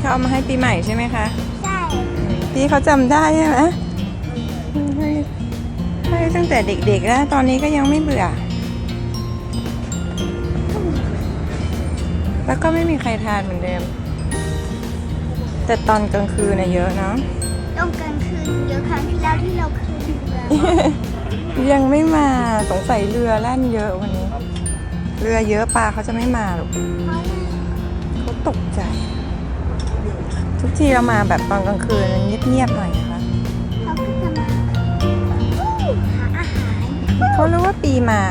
เขาเอามาให้ปีใหม่ใช่ไหมคะ ใช่พี่เขาจำได้ใช่ไหมให้ให้ตั้งแต่เด็กๆแล้ว ตอนนี้ก็ยังไม่เบื่อ แล้วก็ไม่มีใครทานเหมือนเดิม แต่ตอนกลางคืนน่ะเยอะเนาะ ตรงกลางคืนเดี๋ยวครั้งที่แล้วที่เราคืนเรือยังไม่มาสงสัยเรือแล่นเยอะวันนี้ เรือเยอะปลาเขาจะไม่มาหรอกเพราะเขาตกใจ ทุกทีเรามาแบบตอนกลางคืนมันเงียบๆหน่อยนะคะเขาก็จะมาอู้หาอาหารเขารู้ว่าปีมา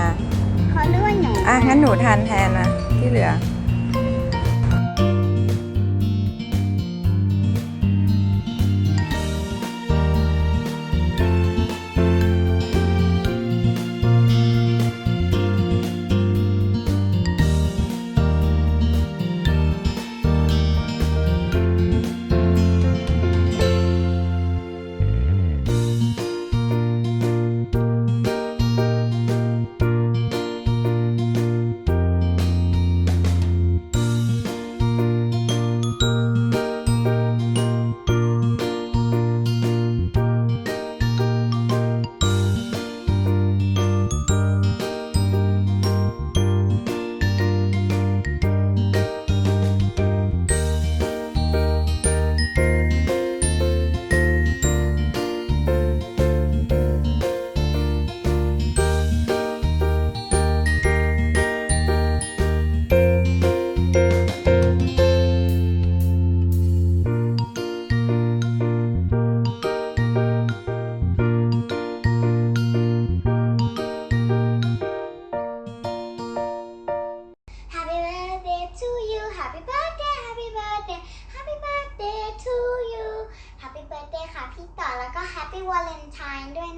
เขาเรียกว่าหนู อะงั้นหนูทานแทนนะที่เหลือ Happy birthday ค่ะพี่ต่อแล้วก็ Happy Valentine ด้วยนะคะ